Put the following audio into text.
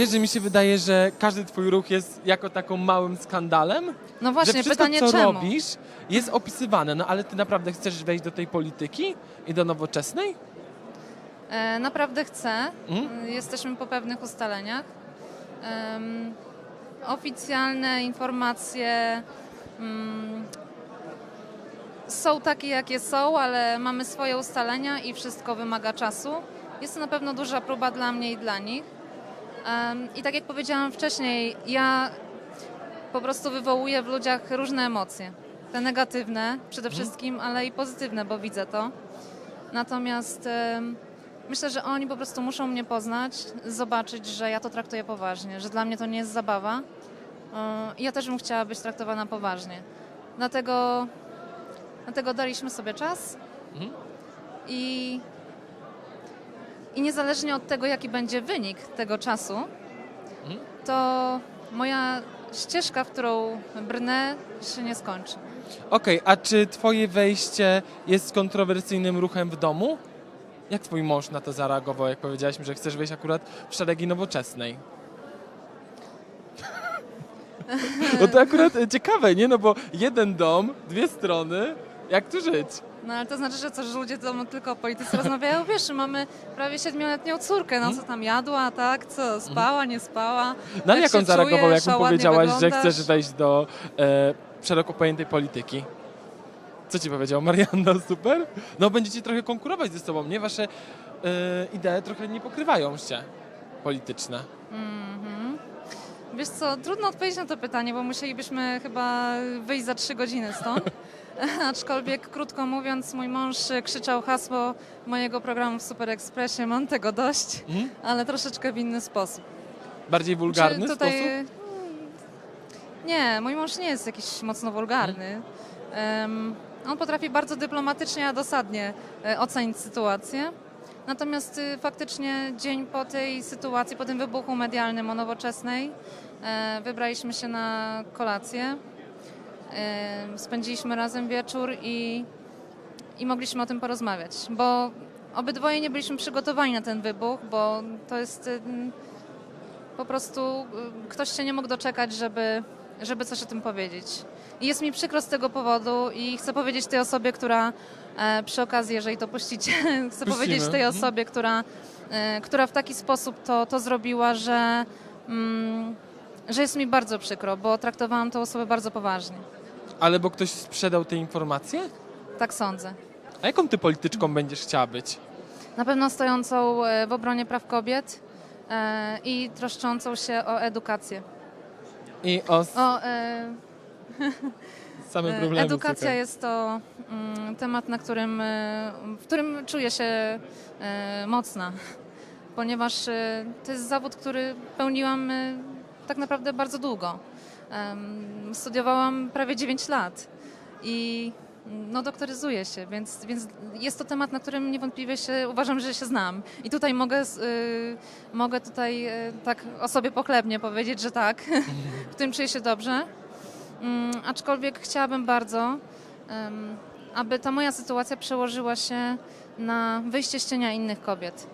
Wiesz, że mi się wydaje, że każdy twój ruch jest jako taką małym skandalem? No że właśnie, wszystko, pytanie co czemu? robisz, jest opisywane. No ale ty naprawdę chcesz wejść do tej polityki i do nowoczesnej? E, naprawdę chcę. Mhm. E, Jesteśmy po pewnych ustaleniach. Em, oficjalne informacje mm, są takie, jakie są, ale mamy swoje ustalenia i wszystko wymaga czasu. Jest to na pewno duża próba dla mnie i dla nich. I tak jak powiedziałam wcześniej, ja po prostu wywołuję w ludziach różne emocje. Te negatywne przede wszystkim, ale i pozytywne, bo widzę to. Natomiast myślę, że oni po prostu muszą mnie poznać, zobaczyć, że ja to traktuję poważnie, że dla mnie to nie jest zabawa. E, I ja też bym chciała być traktowana poważnie. Dlatego, dlatego daliśmy sobie czas Mhm. i, i niezależnie od tego, jaki będzie wynik tego czasu, to moja ścieżka, w którą brnę, się nie skończy. Okej, a czy twoje wejście jest kontrowersyjnym ruchem w domu? Jak twój mąż na to zareagował, jak powiedziałaś mi, że chcesz wejść akurat w szeregi nowoczesnej? No to akurat ciekawe, nie? No bo jeden dom, dwie strony, jak tu żyć? No ale to znaczy, że co, że ludzie w domu tylko o polityce rozmawiają? Wiesz, mamy prawie siedmioletnią córkę, no co tam jadła, tak? Co, spała, nie spała? No ale Jak jak on zareagował, jak mu powiedziałaś, że chcesz wejść do e, szeroko pojętej polityki? Co ci powiedział Marianna? Super? No będziecie trochę konkurować ze sobą, nie? Wasze e, idee trochę nie pokrywają się polityczne. Mhm. Wiesz co, trudno odpowiedzieć na to pytanie, bo musielibyśmy chyba wyjść za trzy godziny stąd. Aczkolwiek, krótko mówiąc, mój mąż krzyczał hasło mojego programu w Super Expressie, mam tego dość, Mhm. ale troszeczkę w inny sposób. Bardziej wulgarny Czy sposób? Nie, mój mąż nie jest jakiś mocno wulgarny. Em, on potrafi bardzo dyplomatycznie, a dosadnie e, ocenić sytuację. Natomiast y, faktycznie dzień po tej sytuacji, po tym wybuchu medialnym o nowoczesnej, e, wybraliśmy się na kolację. Spędziliśmy razem wieczór i, i mogliśmy o tym porozmawiać, bo obydwoje nie byliśmy przygotowani na ten wybuch, bo to jest po prostu ktoś się nie mógł doczekać, żeby, żeby coś o tym powiedzieć. I jest mi przykro z tego powodu i chcę powiedzieć tej osobie, która e, przy okazji, jeżeli to puścicie, chcę powiedzieć tej Mhm. osobie, która, e, która w taki sposób to, to zrobiła, że, mm, że jest mi bardzo przykro, bo traktowałam tę osobę bardzo poważnie. Ale bo ktoś sprzedał te informacje? Tak sądzę. A jaką ty polityczką będziesz chciała być? Na pewno stojącą e, w obronie praw kobiet e, i troszczącą się o edukację. I o O, e, same E, problemy. Edukacja jest to mm, temat, na którym, w którym czuję się mocna, ponieważ to jest zawód, który pełniłam tak naprawdę bardzo długo. Studiowałam prawie 9 lat i no, doktoryzuję się, więc, więc jest to temat, na którym niewątpliwie się uważam, że się znam. I tutaj mogę, y, mogę tutaj y, tak o sobie pochlebnie powiedzieć, że tak, w tym czuję się dobrze. Mm, aczkolwiek chciałabym bardzo, em, aby ta moja sytuacja przełożyła się na wyjście z cienia innych kobiet.